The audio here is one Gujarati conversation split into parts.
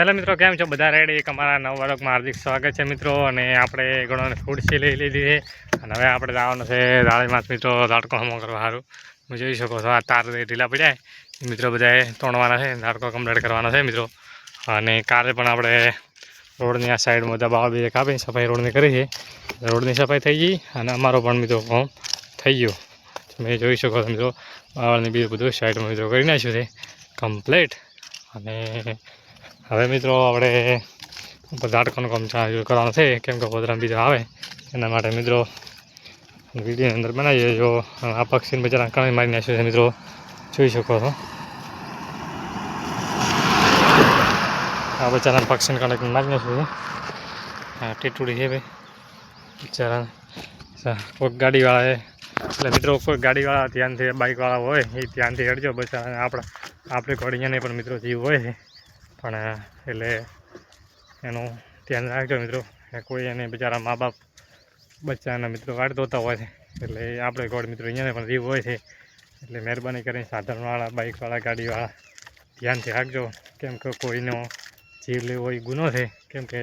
હેલો મિત્રો, કેમ છો? બધા રેડી એક અમારા નવ વર્ગમાં હાર્દિક સ્વાગત છે મિત્રો, અને આપણે ઘણો ખુરશી લઈ લીધી છે. અને હવે આપણે જવાનું છે દાળી મિત્રો દાડકો હમો સારું તમે જોઈ શકો છો, આ તાર ઢીલા પડ્યા મિત્રો બધાએ તોડવાના છે દાડકો કમ્પ્લીટ કરવાનો છે મિત્રો. અને કાલે પણ આપણે રોડની આ સાઈડમાં બધા બાવા બીજે કાપી સફાઈ રોડની કરી છે. રોડની સફાઈ થઈ ગઈ, અને અમારો પણ મિત્રો કોમ થઈ ગયો. તમે જોઈ શકો છો મિત્રો, બાવળની બીજું બધું સાઈડમાં મિત્રો કરી નાખ્યું છે. કમ્પ્લીટ અને હવે મિત્રો આપણે ઝાટકોનું કામ ચાલુ કરવાનું છે, કેમ કે પોદરામ બીજો આવે. એના માટે મિત્રો વિડીયોની અંદર બનાવીએ જો આ પક્ષીને બચારા કણી મારી નાખ્યું છે મિત્રો. જોઈ શકો છો. આ બચારા પક્ષીને કણક મારી નાખ્યું છે. ટીટુડી છે ભાઈ. બિચારા કોઈક ગાડીવાળાએ એટલે મિત્રો કોઈ ગાડીવાળા ધ્યાનથી બાઇકવાળા હોય, એ ધ્યાનથી હેડજો. બચારા આપણા, આપણે ઘોડીયાને પણ મિત્રો જીવ હોય પણ એટલે એનું ધ્યાન રાખજો મિત્રો. કોઈ એને બિચારા મા બાપ બચ્ચાના મિત્રો વાટ ધોતા હોય છે. એટલે આપણે ગોળ મિત્રો અહીંયાને પણ રીવ હોય છે. એટલે મહેરબાની કરીને સાધનવાળા, બાઇકવાળા, ગાડીવાળા ધ્યાનથી રાખજો. કેમ કે કોઈનો જીવ લેવો એ ગુનો છે. કેમ કે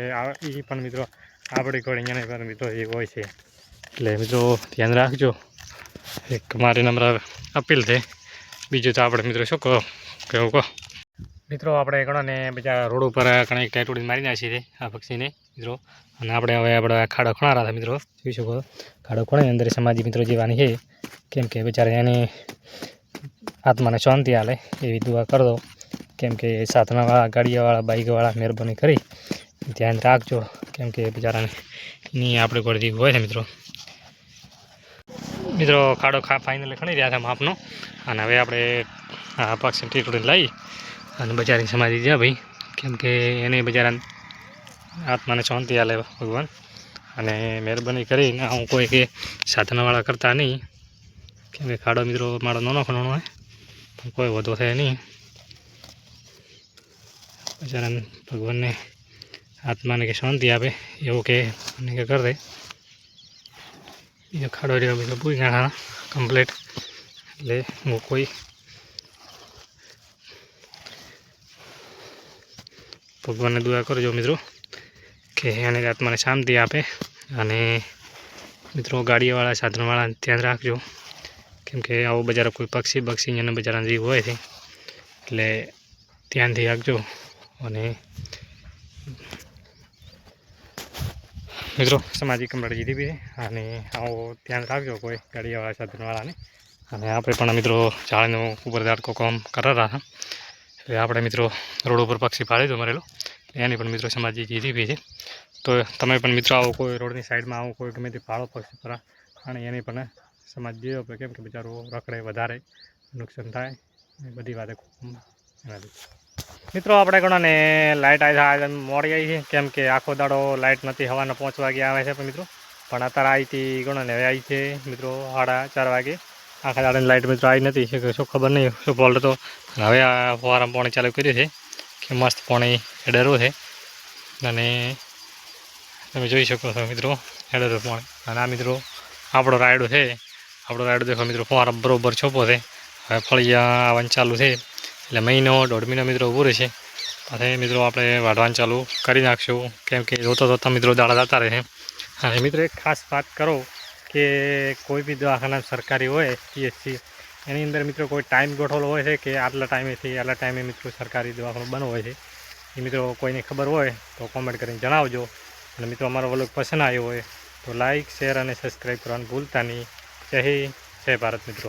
એ પણ મિત્રો આપણી ગોળ અહીંયાને પણ મિત્રો રીવ હોય છે. એટલે મિત્રો ધ્યાન રાખજો. એક મારી નમ્ર અપીલ છે. બીજું તો આપણે મિત્રો શું કહો? કેવું કહો? મિત્રો, આપણે ઘણાને બીજા રોડ ઉપર ઘણા ટેટુડી મારી નાખી છે આ પક્ષીને, મિત્રો. અને આપણે હવે આપણે ખાડો ખણારા હતા મિત્રો. જોઈ શકો ખાડો ખણાઈ અંદર સમાજી મિત્રો જીવાની છે. કેમ કે બિચારા એની આત્માને શાંતિ આલે, એવી દુઆ કરી દો. કેમ કે સાધનાવાળા ગાડીવાળા બાઇકવાળા મહેરબાની કરી ધ્યાન રાખજો. કેમ કે બિચારાને ની આપણે ગોળજી હોય છે, મિત્રો. મિત્રો, ખાડો ખા ફાઇનલી ખણી રહ્યા છે માપનો. અને હવે આપણે આ પક્ષી ટીટુડી લાવી અને બજારની સમાધિ જ્યાં ભાઈ. કેમ કે એને બજારા આત્માને શાંતિ આલે ભગવાન. અને મહેરબાની કરીને હું કોઈ કે સાધનાવાળા કરતા નહીં. કેમ કે ખાડો મિત્રો મારો નાનો ખણો હોય, પણ કોઈ વધુ થાય નહીં. બજારાને ભગવાનને આત્માને કે શાંતિ આપે, એવું કે મને કે કરી. દે બીજો ખાડો રહ્યો, બીજો પૂરી નાખવાના કમ્પ્લીટ એટલે હું કોઈ ભગવાનને દુઆ કરજો મિત્રો, કે એને આત્માને શાંતિ આપે અને મિત્રો ગાડીવાળા, સાધનવાળા ધ્યાન રાખજો. કેમ કે આવો બજાર કોઈ પક્ષી બક્ષી અને બજારના જીવ હોય છે, એટલે ધ્યાનથી રાખજો અને મિત્રો સામાજિક કમરાટ જીતી બી અને આવો ધ્યાન રાખજો કોઈ ગાડીવાળા, સાધનવાળાને. અને આપણે પણ મિત્રો ઝાડનું ઉપર ઝાડકો કામ કરેલા હતા. એટલે આપણે મિત્રો રોડ ઉપર પક્ષી પાડી દો મરેલો એની પણ મિત્રો સમાજી જીતી બી છે. તો તમે પણ મિત્રો આવો કોઈ રોડની સાઈડમાં આવો કોઈ ગમે તે પાળો પક્ષી પર અને એની પણ સમાજ જીવો પડે કેમ કે બિચારો રખડે વધારે, નુકસાન થાય બધી વાતે મિત્રો આપણે ઘણાને લાઇટ આવી મોડી આવી છે. કેમ કે આખો દાડો લાઇટ નથી, હવાના પાંચ વાગે આવે છે પણ મિત્રો. પણ અત્યારે આવી હતી ઘણાને હવે આવી છે. મિત્રો સાડા ચાર વાગે. આખા દાડાની લાઇટ મિત્રો આવી નથી, શું ખબર નહીં, શું ફોલ્ટ હતો. હવે આ ફુવારામાં પાણી ચાલુ કર્યું છે, કે મસ્ત પાણી હેડરો છે. અને તમે જોઈ શકો છો મિત્રો હેડરો પાણી. અને આ મિત્રો, આપણો રાયડો છે. આપણો રાયડો દેખો મિત્રો ફુવારા બરોબર છોપો છે. હવે ફળિયા આવવાનું ચાલુ છે. એટલે મહિનો, દોઢ મહિનો મિત્રો ઊભું રહેશે. પાછળ મિત્રો આપણે વાઢવાનું ચાલુ કરી નાખશું. કેમ કે જોતા જોતા મિત્રો દાડા જતા રહે અને મિત્રો, એક ખાસ વાત કરો કે કોઈ બી દવાખાના સરકારી હોય પીએચસી એની અંદર મિત્રો કોઈ ટાઈમ ગોઠવેલો હોય છે કે આટલા ટાઈમેથી આટલા ટાઈમે મિત્રો સરકારી દવાખાનું બંધ હોય છે? એ મિત્રો કોઈને ખબર હોય તો કોમેન્ટ કરીને જણાવજો. અને મિત્રો અમારો વ્લોગ પસંદ આવ્યો હોય તો લાઈક શેર અને સબસ્ક્રાઈબ કરવાનું ભૂલતા નહીં. જય જય ભારત મિત્રો.